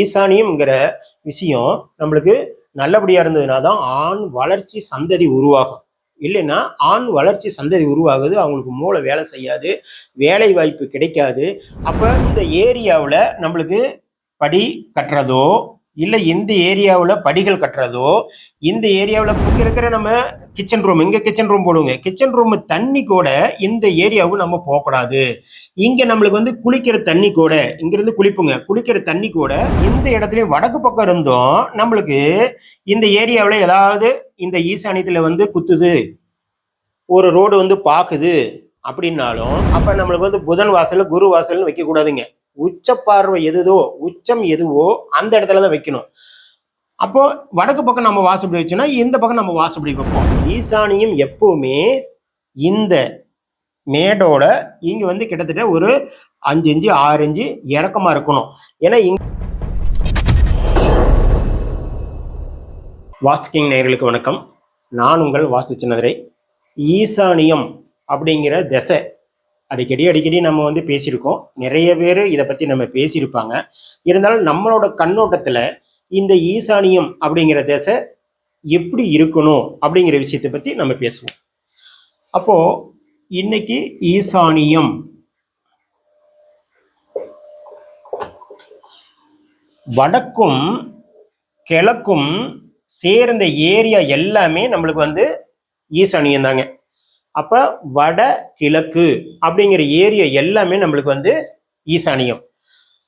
ஈசானியம்ங்கிற விஷயம் நம்மளுக்கு நல்லபடியாக இருந்ததுன்னா தான் ஆண் வளர்ச்சி சந்ததி உருவாகும். இல்லைன்னா ஆண் வளர்ச்சி சந்ததி உருவாகுது அவங்களுக்கு மூளை வேலை செய்யாது வேலை வாய்ப்பு கிடைக்காது. அப்போ இந்த ஏரியாவில் நம்மளுக்கு படி கட்டுறதோ இல்லை இந்த ஏரியாவில் படிகள் கட்டுறதோ இந்த ஏரியாவில் இருக்கிற நம்ம கிச்சன் ரூம் இங்கே கிச்சன் ரூம் போடுவோங்க. கிச்சன் ரூம் தண்ணி கூட இந்த ஏரியாவுக்கு நம்ம போகக்கூடாது. இங்கே நம்மளுக்கு வந்து குளிக்கிற தண்ணி கூட இங்கிருந்து குளிப்புங்க. குளிக்கிற தண்ணி கூட இந்த இடத்துலயும் வடக்கு பக்கம் இருந்தும் நம்மளுக்கு இந்த ஏரியாவில் ஏதாவது இந்த ஈசானியத்தில் வந்து குத்துது ஒரு ரோடு வந்து பாக்குது அப்படின்னாலும் அப்ப நம்மளுக்கு வந்து புதன் வாசல் குரு வாசல்னு வைக்க கூடாதுங்க உச்ச பார்வை எதுதோ உச்சம் எதுவோ அந்த இடத்துல தான் வைக்கணும். அப்போ வடக்கு பக்கம் நம்ம வாசப்படி வச்சோம்னா இந்த பக்கம் நம்ம வாசப்படி வைப்போம். ஈசானியம் எப்பவுமே இந்த மேடோட இங்க வந்து கிட்டத்தட்ட ஒரு அஞ்சு இஞ்சு ஆறு இஞ்சு இறக்கமா இருக்கணும். ஏன்னா இங்க வாஸ்துக்கிங் நேயர்களுக்கு வணக்கம். நான் உங்கள் வாஸ்து சின்னதுரை. ஈசானியம் அப்படிங்கிற திசை அடிக்கடி அடிக்கடி நம்ம வந்து பேசியிருக்கோம். நிறைய பேர் இதை பற்றி நம்ம பேசியிருப்பாங்க. இருந்தாலும் நம்மளோட கண்ணோட்டத்தில் இந்த ஈசானியம் அப்படிங்கிற தேசம் எப்படி இருக்கணும் அப்படிங்கிற விஷயத்தை பற்றி நம்ம பேசுவோம். அப்போது இன்னைக்கு ஈசானியம். வடக்கும் கிழக்கும் சேர்ந்த ஏரியா எல்லாமே நம்மளுக்கு வந்து ஈசானியம் தாங்க அப்ப வட கிழக்கு அப்படிங்கிற ஏரியா எல்லாமே நம்மளுக்கு வந்து ஈசானியம்.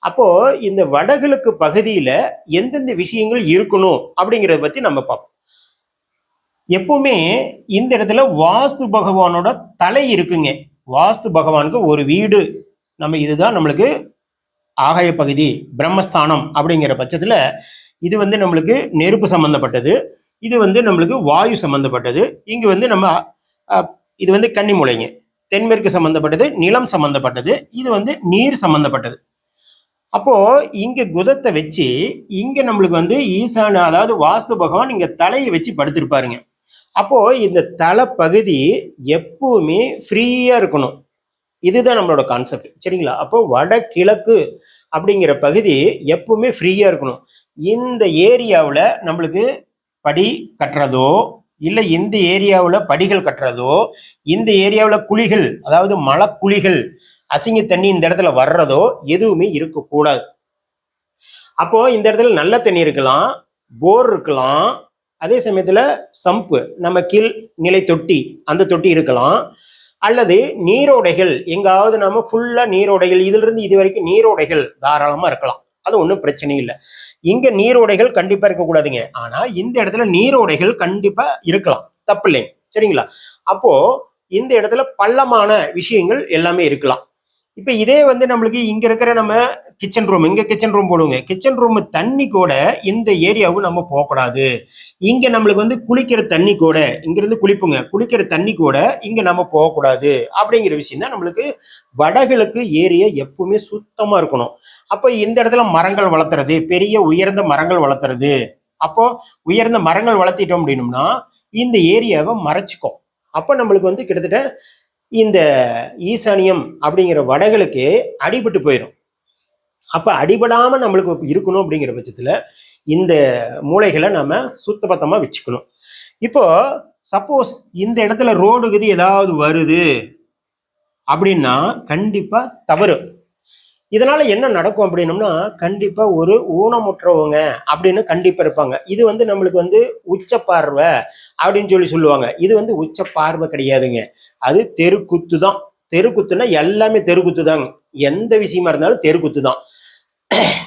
அப்போ இந்த வடகிழக்கு பகுதியில எந்தெந்த விஷயங்கள் இருக்கணும் அப்படிங்கிறத பத்தி நம்ம பார்ப்போம். எப்பவுமே இந்த இடத்துல வாஸ்து பகவானோட தலை இருக்குங்க. வாஸ்து பகவானுக்கு ஒரு வீடு. நம்ம இதுதான் நம்மளுக்கு ஆகாய பகுதி பிரம்மஸ்தானம் அப்படிங்கிற பட்சத்துல இது வந்து நம்மளுக்கு நெருப்பு சம்பந்தப்பட்டது. இது வந்து நம்மளுக்கு வாயு சம்பந்தப்பட்டது. இங்கே வந்து நம்ம இது வந்து கன்னிமுலைங்க தென்மேற்கு சம்பந்தப்பட்டது நிலம் சம்பந்தப்பட்டது இது வந்து நீர் சம்பந்தப்பட்டது. அப்போ இங்க குதத்தை வச்சு இங்க நம்மளுக்கு வந்து ஈசான அதாவது வாஸ்து பகவான் இங்க தலையை வச்சு படுத்திருப்பாருங்க. அப்போ இந்த தலை பகுதி எப்பவுமே ஃப்ரீயா இருக்கணும். இதுதான் நம்மளோட கான்செப்ட் சரிங்களா? அப்போ வடகிழக்கு அப்படிங்கிற பகுதி எப்பவுமே ஃப்ரீயா இருக்கணும். இந்த ஏரியாவில் நம்மளுக்கு படி கட்டுறதோ இல்லை இந்த ஏரியாவில் படிகள் கட்டுறதோ இந்த ஏரியாவில் குழிகள் அதாவது மலக்குழிகள் அசிங்க தண்ணி இந்த இடத்துல வர்றதோ எதுவுமே இருக்கக்கூடாது அப்போ இந்த இடத்துல நல்ல தண்ணி இருக்கலாம் போர் இருக்கலாம் அதே சமயத்தில் சம்பு நம்ம கீழ் நிலை தொட்டி அந்த தொட்டி இருக்கலாம். அல்லது நீரோடைகள் எங்காவது நம்ம ஃபுல்லாக நீரோடைகள் இதிலிருந்து இது வரைக்கும் நீரோடைகள் தாராளமாக இருக்கலாம். அது ஒன்றும் பிரச்சனை இல்லை. இங்க நீரோடைகள் கண்டிப்பா இருக்கக்கூடாதுங்க. ஆனா இந்த இடத்துல நீரோடைகள் கண்டிப்பா இருக்கலாம். தப்பு இல்லைங்க. சரிங்களா? அப்போ இந்த இடத்துல பள்ளமான விஷயங்கள் எல்லாமே இருக்கலாம். இப்ப இதே வந்து நம்மளுக்கு இங்க இருக்கிற நம்ம கிச்சன் ரூம் இங்கே கிச்சன் ரூம் போடுவோங்க கிச்சன் ரூம் தண்ணி கூட இந்த ஏரியாவுக்கு நம்ம போகக்கூடாது. இங்க நம்மளுக்கு வந்து குளிக்கிற தண்ணி கூட இங்க இருந்து குளிப்புங்க. குளிக்கிற தண்ணி கூட இங்க நம்ம போகக்கூடாது. அப்படிங்கிற விஷயம் தான் நம்மளுக்கு வடகிழக்கு ஏரியா எப்பவுமே சுத்தமா இருக்கணும். அப்போ இந்த இடத்துல மரங்கள் வளர்த்துறது பெரிய உயர்ந்த மரங்கள் வளர்த்துறது. அப்போ உயர்ந்த மரங்கள் வளர்த்திட்டோம் அப்படின்னம்னா இந்த ஏரியாவை மறைச்சிக்கும். அப்போ நம்மளுக்கு வந்து கிட்டத்தட்ட இந்த ஈசானியம் அப்படிங்கிற வடகளுக்கு அடிபட்டு போயிடும் அப்போ அடிபடாமல் நம்மளுக்கு இருக்கணும் அப்படிங்கிற பட்சத்தில் இந்த மூளைகளை நம்ம சுத்தபத்தமாக வச்சுக்கணும். இப்போ சப்போஸ் இந்த இடத்துல ரோடு கதி ஏதாவது வருது அப்படின்னா கண்டிப்பாக தவறு. இதனால் என்ன நடக்கும் அப்படின்னம்னா கண்டிப்பாக ஒரு ஊனமுற்றவங்க அப்படின்னு கண்டிப்பாக இருப்பாங்க. இது வந்து நம்மளுக்கு வந்து உச்ச பார்வை அப்படின்னு சொல்லி சொல்லுவாங்க. இது வந்து உச்ச பார்வை கிடையாதுங்க. அது தெருக்குத்து தான் தெருக்குத்துனா எல்லாமே தெருக்குத்து தாங்க எந்த விஷயமா இருந்தாலும் தெருக்குத்து தான்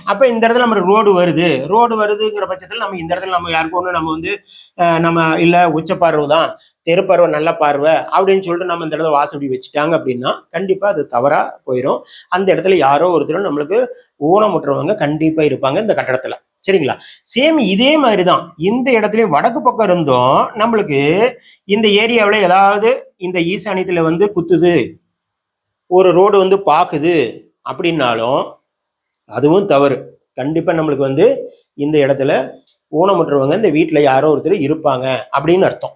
அப்போ இந்த இடத்துல நம்ம ரோடு வருது. ரோடு வருதுங்கிற பட்சத்தில் நம்ம இந்த இடத்துல நம்ம யாருக்கும் ஒன்று நம்ம வந்து நம்ம இல்லை உச்ச பார்வை தான் தெருப்பார்வை நல்ல பார்வை அப்படின்னு சொல்லிட்டு நம்ம இந்த இடத்துல வாசப்படி வச்சுட்டாங்க அப்படின்னா கண்டிப்பாக அது தவறாக போயிடும் அந்த இடத்துல யாரோ ஒருத்தர் நம்மளுக்கு ஊனமுற்றவங்க கண்டிப்பாக இருப்பாங்க இந்த கட்டடத்தில். சரிங்களா? சேம் இதே மாதிரி தான் இந்த இடத்துலையும் வடக்கு பக்கம் இருந்தும் நம்மளுக்கு இந்த ஏரியாவில் ஏதாவது இந்த ஈசானியத்தில் வந்து குத்துது ஒரு ரோடு வந்து பார்க்குது அப்படின்னாலும் அதுவும் தவறு. கண்டிப்பாக நம்மளுக்கு வந்து இந்த இடத்துல ஊனமுற்றவங்க இந்த வீட்டில் யாரோ ஒருத்தர் இருப்பாங்க அப்படின்னு அர்த்தம்.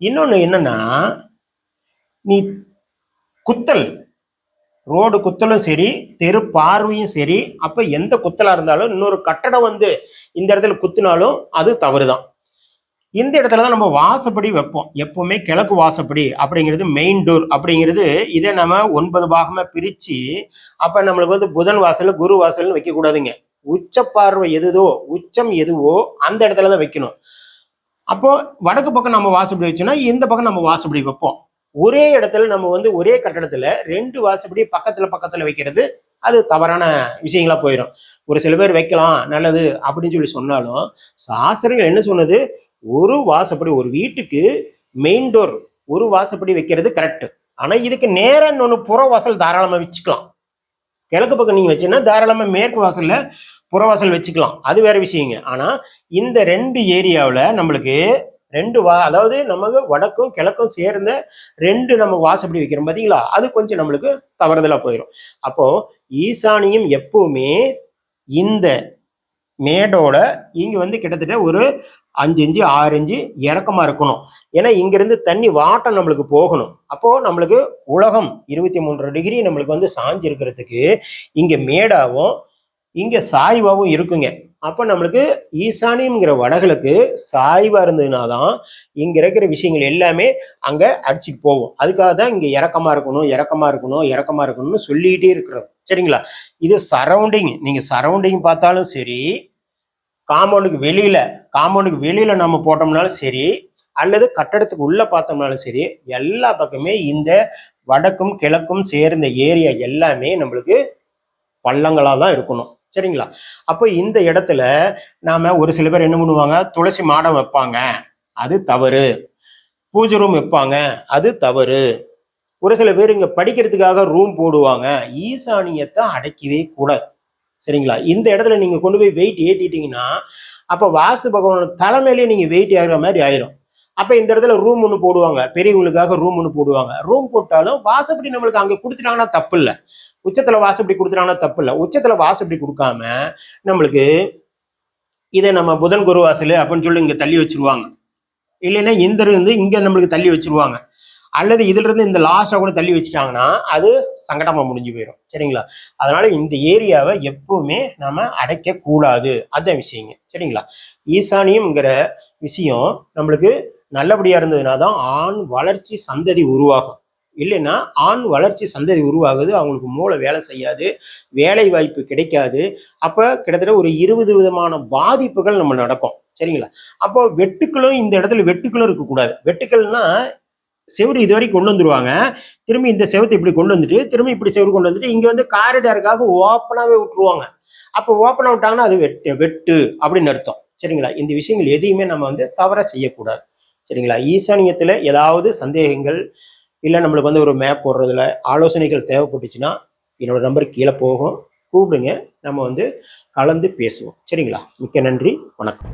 இன்னொன்று என்னன்னா நீ குத்தல். ரோடு குத்தலும் சரி தெரு பார்வையும் சரி அப்போ எந்த குத்தலாக இருந்தாலும் இன்னொரு கட்டடம் வந்து இந்த இடத்துல குத்துனாலும் அது தவறு தான் இந்த இடத்துல தான் நம்ம வாசப்படி வைப்போம். எப்பவுமே கிழக்கு வாசப்படி அப்படிங்கிறது மெயின் டோர் அப்படிங்கிறது இதை நம்ம ஒன்பது பாகமாக பிரித்து அப்போ நம்மளுக்கு வந்து புதன் வாசல் குரு வாசல்னு வைக்கக்கூடாதுங்க உச்ச பார்வை எதுதோ உச்சம் எதுவோ அந்த இடத்துல தான் வைக்கணும். அப்போ வடக்கு பக்கம் நம்ம வாசப்படி வச்சோம்னா இந்த பக்கம் நம்ம வாசப்படி வைப்போம். ஒரே இடத்துல நம்ம வந்து ஒரே கட்டடத்துல ரெண்டு வாசப்படி பக்கத்துல பக்கத்துல வைக்கிறது அது தவறான விஷயங்களா போயிடும் ஒரு சில பேர் வைக்கலாம் நல்லது அப்படின்னு சொல்லி சொன்னாலும் சாஸ்திரங்கள் என்ன சொன்னது? ஒரு வாசப்படி ஒரு வீட்டுக்கு மெயின் டோர் ஒரு வாசப்படி வைக்கிறது கரெக்ட் ஆனா இதுக்கு நேரம் இன்னொன்று புற வாசல் தாராளமாக வச்சுக்கலாம். கிழக்கு பக்கம் நீங்க வச்சீங்கன்னா தாராளமாக மேற்கு வாசல்ல புறவாசல் வச்சுக்கலாம். அது வேற விஷயங்க. ஆனா இந்த ரெண்டு ஏரியாவில் நம்மளுக்கு ரெண்டு வா அதாவது நமக்கு வடக்கும் கிழக்கும் சேர்ந்த ரெண்டு நம்ம வாசப்படி வைக்கிறோம். பார்த்தீங்களா அது கொஞ்சம் நம்மளுக்கு தவறுதலாக போயிடும் அப்போ ஈசானியம் எப்பவுமே இந்த மேடோட இங்கே வந்து கிட்டத்தட்ட ஒரு அஞ்சு இஞ்சு ஆறு இஞ்சு இறக்கமாக இருக்கணும். ஏன்னா இங்கேருந்து தண்ணி வாட்டம் நம்மளுக்கு போகணும். அப்போது நம்மளுக்கு உலகம் இருபத்தி மூன்று டிகிரி நம்மளுக்கு வந்து சாஞ்சு இருக்கிறதுக்கு மேடாகவும் இங்கே சாய்வாகவும் இருக்குங்க. அப்போ நம்மளுக்கு ஈசானியம்ங்கிற வடகிழக்கு சாய்வாக இருந்ததுனா தான் இங்கே இருக்கிற விஷயங்கள் எல்லாமே அங்கே அடிச்சுட்டு போகும். அதுக்காக தான் இங்கே இறக்கமாக இருக்கணும் இறக்கமாக இருக்கணும் இறக்கமாக இருக்கணும்னு சொல்லிகிட்டே இருக்கிறது. சரிங்களா? இது சரௌண்டிங் நீங்கள் சரௌண்டிங் பார்த்தாலும் சரி காம்பவுண்டுக்கு வெளியில் காம்பவுண்டுக்கு வெளியில் நம்ம போட்டோம்னாலும் சரி அல்லது கட்டடத்துக்கு உள்ளே பார்த்தோம்னாலும் சரி எல்லா பக்கமே இந்த வடக்கும் கிழக்கும் சேர்ந்த ஏரியா எல்லாமே நம்மளுக்கு பள்ளங்களாக தான் இருக்கணும். சரிங்களா? அப்போ இந்த இடத்துல நாம ஒரு சில பேர் என்ன பண்ணுவாங்க? துளசி மாடம் வைப்பாங்க. அது தவறு. பூஜை ரூம் வைப்பாங்க. அது தவறு. ஒரு சில பேர் இங்கே படிக்கிறதுக்காக ரூம் போடுவாங்க. ஈசானியத்தை அடைக்கவே கூடாது. சரிங்களா? இந்த இடத்துல நீங்கள் கொண்டு போய் வெயிட் ஏற்றிட்டீங்கன்னா அப்போ வாசு பகவானோட தலைமையிலேயே நீங்கள் வெயிட் ஆகிற மாதிரி ஆயிரும். அப்போ இந்த இடத்துல ரூம் ஒன்று போடுவாங்க. பெரியவங்களுக்காக ரூம் ஒன்று போடுவாங்க. ரூம் போட்டாலும் வாசப்படி நம்மளுக்கு அங்கே கொடுத்துட்டாங்கன்னா தப்பு இல்லை உச்சத்துல வாசப்படி கொடுத்துட்டாங்கன்னா தப்பு இல்லை உச்சத்துல வாசப்படி கொடுக்காம நம்மளுக்கு இதை நம்ம புதன் குரு வாசல் அப்படின்னு சொல்லி இங்கே தள்ளி வச்சிருவாங்க. இல்லைன்னா இந்த இருந்து இங்கே நம்மளுக்கு தள்ளி வச்சிருவாங்க. அல்லது இதிலிருந்து இந்த லாஸ்ட்டாக கூட தள்ளி வச்சுட்டாங்கன்னா அது சங்கடமாக முடிஞ்சு போயிடும் சரிங்களா? அதனால இந்த ஏரியாவை எப்பவுமே நம்ம அடைக்கக்கூடாது. அதான் விஷயங்க. சரிங்களா? ஈசானியம்ங்கிற விஷயம் நம்மளுக்கு நல்லபடியாக இருந்ததுன்னா தான் ஆண் வளர்ச்சி சந்ததி உருவாகும். இல்லைன்னா ஆண் வளர்ச்சி சந்ததி உருவாகுது அவங்களுக்கு மூளை வேலை செய்யாது வேலை வாய்ப்பு கிடைக்காது. அப்போ கிட்டத்தட்ட ஒரு இருபது விதமான பாதிப்புகள் நம்ம நடக்கும். சரிங்களா? அப்போ வெட்டுக்களும் இந்த இடத்துல வெட்டுக்களும் இருக்கக்கூடாது. வெட்டுக்கள்னா செவுரு இது வரைக்கும் கொண்டு வந்துருவாங்க. திரும்பி இந்த செவத்தை இப்படி கொண்டு வந்துட்டு திரும்பி இப்படி செவரு கொண்டு வந்துட்டு இங்கே வந்து காரிடாருக்காக ஓப்பனாகவே விட்டுருவாங்க. அப்போ ஓப்பனாக விட்டாங்கன்னா அது வெட்டு வெட்டு அப்படின்னு அர்த்தம். சரிங்களா? இந்த விஷயங்கள் எதையுமே நம்ம வந்து தவற செய்யக்கூடாது. சரிங்களா? ஈசானியத்தில் ஏதாவது சந்தேகங்கள் இல்லை நம்மளுக்கு வந்து ஒரு மேப் போடுறதுல ஆலோசனைகள் தேவைப்பட்டுச்சுன்னா என்னோட நம்பர் கீழே போகும். கூப்பிடுங்க. நம்ம வந்து கலந்து பேசுவோம். சரிங்களா? மிக்க நன்றி. வணக்கம்.